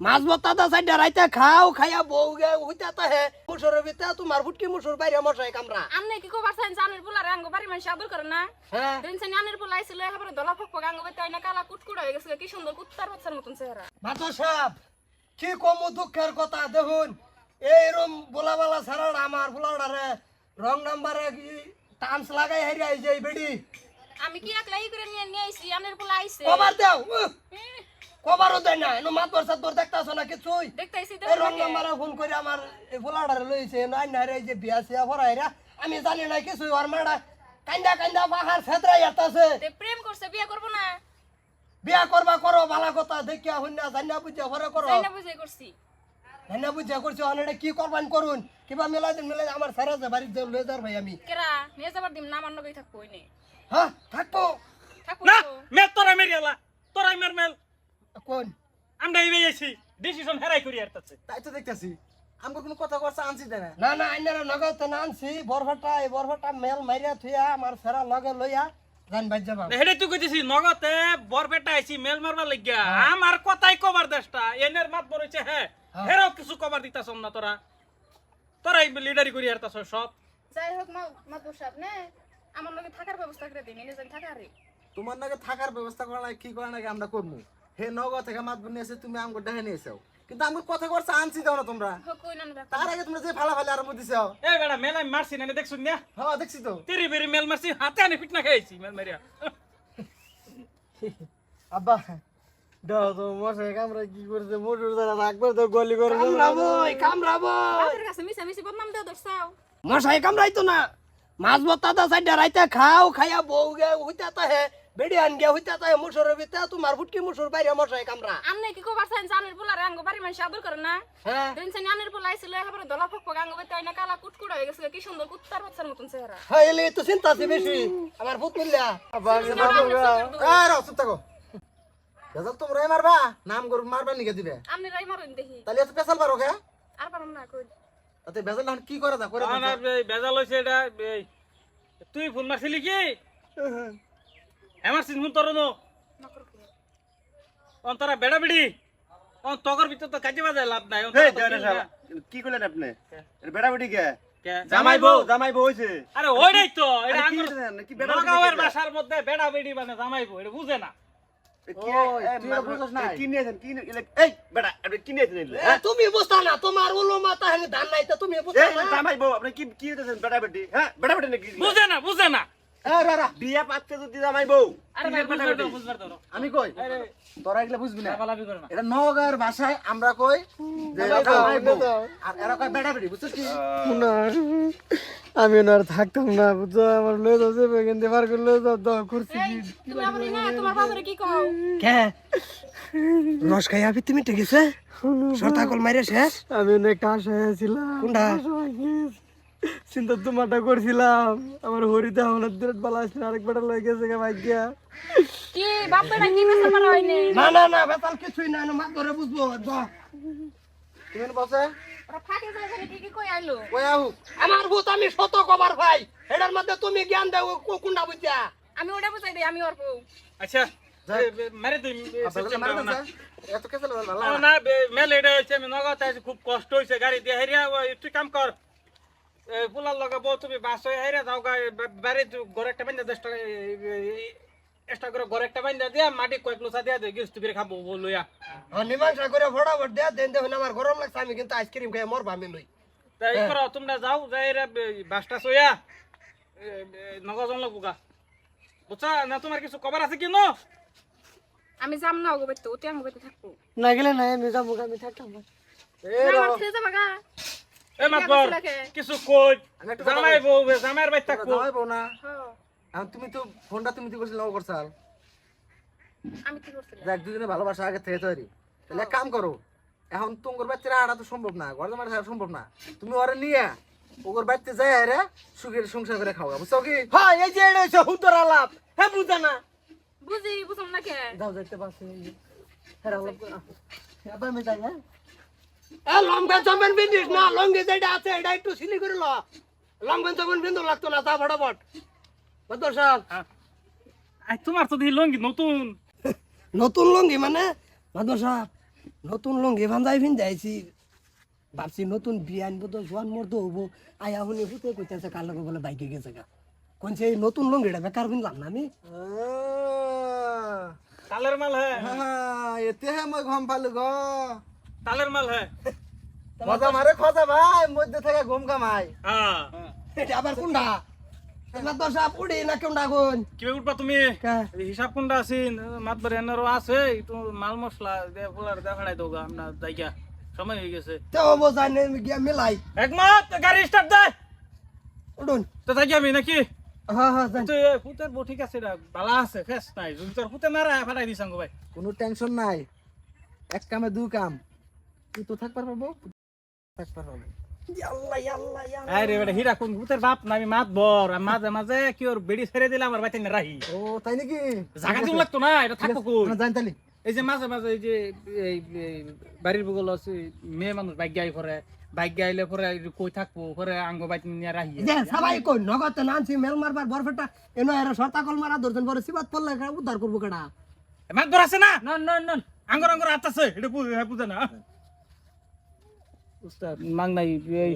মাছ বত্তা সাইডে রাইতে খাও খাইয়া বউ গে হইতে তা হে। মুসুরের ভিতরে তোমার ফুটকি মুসুর বাইরে মশাই কামরা আমনে কি কবার চাইন জানের পোলারে আঙ্গ বাড়ি মানুষ আদর করে না? হ্যাঁ দিন চাইন আনের পোলা আইছিল একেবারে দলা ফক ফক আঙ্গ বেতে আইনা কালা কুটকুট হয়ে গেছে কি সুন্দর কুত্তার বাচ্চার মতন চেহারা মাতো সাপ কি কম দুঃখের কথা দেখুন এইরম বোলাবালা ছাড়া আমার ফুলাডারে রং নাম্বারে কি টান্স লাগাই হারিয়ে আইছে এই বেডি। আমি কি একলাই করে নিয়ে নিয়ে আইছি আনের পোলা আইছে। কবার দেও কবারও দেয় না এনো মাত বরসাত বর দেখতাছ না কিছুই? এই রং নাম্বারে ফোন করে আমার এই ফুলাডারে লইছে নাই না রে যে বিয়া সিয়া ভরাইরা আমি জানি না কিছুই ওর মাডা কান্দা কান্দা পাহাড় ফেতরাই আসতেছে প্রেম করছে বিয়ে করব না। বিয়া করবা করো ভালো কথা দেখিয়া হইনা জানিয়া বুঝিয়া ভরে করো। না বুঝাই করছি। জানিয়া বুঝিয়া করছ অনেক কি করবান করুন? কিবা মেলাই দিন মেলাই আমার সারা যে বাড়িতে লয়ে যার ভাই আমি। কেরা? নিয়ে যাবার দিম না আমার নগেই থাকব হ্যাঁ থাকব। থাকব না। মে তোরা মেরিয়ালা তোরাই মের মেল কোন? আমরা ইবে যাইছি ডিসিশন হেরাই করি আর তাছে তাই তো দেখতেছি। আমার কোনো কথা করছে আনছি তাই না না আইনারা নগদ না আনছি। বরফাটা এই বরফাটা মেল মারিয়া থুইয়া আমার সারা লগে লইয়া জান বাজ যাবা। হেডে তুই কইছিস নগতে বরপেটা আইছি মেল মারবার লাগিয়া। আমার কথাই কবার দেশটা। এনের মাত বড়ছে হ্যাঁ। হ্যাঁ। হেরাও কিছু কবার দিতাছ না তোরা। তোরাই লিডারি করি আর তাছ সব। যাই হোক মা মাদুর সাহেব নে। আমার লগে থাকার ব্যবস্থা করে দিন এনে যাই থাকা রে তোমার নাকি থাকার ব্যবস্থা করা নাই কি করা নাকি আমরা করব হে নগর থেকে মাত নিয়ে এসে তুমি আমাকে ডেকে নিয়ে এসো কিন্তু আমার কথা করছে আনছি দাও না তোমরা। তার আগে তোমরা যে ফালা ফালা আরম্ভ দিছো এই বেড়া মেল আমি মারছি না দেখছুন না? হ্যাঁ দেখছি তো। তেরি বেরি মেল মারছি হাতে আনি ফিট না খাইছি মেল মারিয়া। আব্বা দাও তো মশাই কামরা কি করছে মোটর দ্বারা একবার তো গলি করে কামড়াবই কামড়াবই। বাপের কাছে মিশা মিশি বদনাম দেও দর্শাও মশাই কামড়াইতো না। মাছ বত্তা সাইডে রাইতে খাও খাইয়া বউ গে হইতে তা হে। বেড়ি আন গে হইতে তা হে মুসুরের ভিতরে তোমার ফুটকি মুসুর বাইরে মশাই কামড়া। আমনে কি কবার চাইন জানের পোলারে আঙ্গ বাড়ি মানুষ আদর করে না? হ্যাঁ। দিন চাইন আনের পোলা আইছিল একেবারে দলা ফক ফক আঙ্গ বেতে আইনা কালা কুটকুট হয়ে গেছে কি সুন্দর কুত্তার বাচ্চার মতন চেহারা। হ্যাঁ এলে তো চিন্তা আছে বেশি। আমার ফুট মিললা। চুপ থাকো। তোমরা মারবা? নাম করুন মারবা নিকে দিবে। আমনে রাই মারেন দেখি। তাহলে এত পেশাল পারো কে আর পারম না কই। তাতে বেজাল কি করে দা করে না, না, বেজাল হইছে এটা তুই ফোন মারছিলি কি? আমার সিন ফোন তোর নো? অন্তরা বেড়া বেড়ি? অন তগর ভিতর তো কাজে বাজায় লাভ নাই কি- করলেন আপনি? বেড়া বেটি কে? কে? জামাই বউ? জামাই বউ হইছে। আরে ওইটাই তো এটা আঙ্গুর কি বেড়া বেটি এটা? ভাষার মধ্যে বেড়া বেড়ি মানে জামাই বউ এটা বুঝে না। বেড়া? তুমি বুঝতা না তোমার উলো মাথা হেনে ধান নাই তো তুমি বুঝতা এই জামাই বউ আপনি কি কি বেড়া বেটি হ্যাঁ বেড়া বেটি নাকি? বুঝে না বুঝে না। বিয়া যদি জামাই বউ। আমি কই? আরে তোরা এগুলা বুঝবি না। লাফালাফি করে না। এটা নগর ভাষায় আমরা কই? যে জামাই বউ। আর এরা কয় বেড়া বেড়ি বুঝছিস কি? আমি ওনার থাকতাম না বুঝছ? আমার লয়ে থেকে বার করে লয়ে যাও দাও করছি। এই তুমি আমনে না তোমার বাবারে কি কও? কে? রস খাই আবি তুমি ঠিক আছে? সরতা কল মাইরে শেষ? আমি অনেক কাশ হয়েছিলাম কোনটা? চিন্তা তোমারটা করছিলাম। আমার হরিতে আমার দিন বালা আসলে আরেক বেটা লয়ে গেছে গে ভাগ্যা। কি বাপ বেটা কি মারা হয়নি না না না বেতাল কিছুই না ধরে বুঝব দ। তুমি বসে ওরা ফাঁকে যায় কি কি কই আইলো? কই আহু? আমার ভূত আমি শত কবার ভাই। এটার মধ্যে তুমি জ্ঞান দেও কোনটা আমি ওটা বুঝাই দেই আমি ওর বউ। আচ্ছা খুব কষ্ট হইছে গাড়ি দিয়ে হেরিয়া তুই কাম কর। এই ফুলার লগে বউ তুমি বাস হয়ে হেরিয়া যাও বাড়ি ঘরে একটা বান্ধা দশ এক্সট্রা করে ঘরে একটা বান্ধা দিয়া মাটি কয়েক লোসা দিয়া দে গিয়ে তুই খাব লইয়া। নিমাংসা করে ফটাফট দেয়া দেন দেখুন আমার গরম লাগছে আমি কিন্তু আইসক্রিম খাই মরবা আমি লই। তাই এই করো তোমরা যাও যাই বাসটা সইয়া নগদ জন লাগবো বুঝছা? না তোমার কিছু খবর আছে কি নো? আমি যাম না ওগো বেতে ওতে আমি বেতে থাকব। না গেলে না আমি যাব আমি থাকতাম। না আমার ছেলে যাবা গা। এ মাতবর কিছু কই? আমি একটা কথা জামাই। বউ জামাইয়ের বাড়ি থাকব জামাই বউ না। এখন তুমি তো ফোনটা তুমি তো করছিলে নগর করছাল আমি কি করছিলাম? দেখ দুজনে ভালোবাসা আগে থেকে তৈরি। তাহলে কাম করো এখন তোমার বাচ্চারা আড়া তো সম্ভব না ঘর জামাই থাকা সম্ভব না। তুমি ওরে নিয়ে ওর বাড়িতে যাই রে সুখের সংসার করে খাওয়া। বুঝছ কি? হ্যাঁ এই যে এটা হচ্ছে হুতর আলাপ। হ্যাঁ বুঝা না। বুঝি বুঝলাম না কে? যাও যাইতে পারছি হ্যাঁ আবার যাই হ্যাঁ? এ লঙ্কা চমেন বিন্দিস না লঙ্গি যেটা আছে এটা একটু সিলি করে ল। লঙ্কা চমেন বিন্দু লাগতো না তা ফটাফট। বদর সাহেব। আই তোমার তো লঙ্গি নতুন। নতুন লঙ্গি মানে? বদর সাহেব নতুন লঙ্গি ভাঞ্জাই ভিন যাইছি ভাবছি নতুন বিয়ে আনব তো জোয়ান মরতো হব। আয়া শুনি হুতে কইতেছে কার লগে বলে বাইকে গেছে গা। কোনছে এই নতুন লঙ্গিটা বেকার কিনলাম না আমি। তালের মাল হ্যাঁ। হ্যাঁ, এতেহে মই গম পালো গ। তালের মাল হ্যাঁ। মজা মারে খজা ভাই মধ্যে থেকে ঘুম কামাই হ্যাঁ। এটা আবার কোনটা? তুমি? হিসাব কোনটা আছেন? মাতবার এনারও আছে একটু মাল মশলা ফেলাই দেবো আপনার জায়গা সময় হয়ে গেছে। তো বোঝাই নেই গিয়া মিলাই। একমত? গাড়ি স্টার্ট দে। উড়ুন তো থাকি আমি নাকি? কোনো টেনশন নাই। এক কামে দু কাম। তুই তো থাকবার পারব থাকবার পারব আল্লাহ আল্লাহ আল্লাহ। আরে বেটা হীরা কোন ভূতের আমি মাত মাঝে মাঝে কি ওর বেড়ি ছেড়ে দিলে আমার বাইতে রাহি। ও তাই নাকি? জায়গা দিন লাগতো না এটা থাকব কই? এই যে মাঝে মাঝে এই যে বাড়ির বগল আছে মেয়ে মানুষ বাইক গাই করে বাইক গাইলে পরে কই থাকব পরে আঙ্গ নিয়ে রাহি। সবাই কই নগদ নানছি মেল মারবার বরফেটা এনো এর সর্তা কল মারা দর্জন বড় সিবাত পড়লে উদ্ধার করব কেডা? মাত বর আছে না? নন নন নন। আঙ্গর আঙ্গর হাত আছে এটা বুঝে বুঝে না। উস্তাদ মাং নাই এই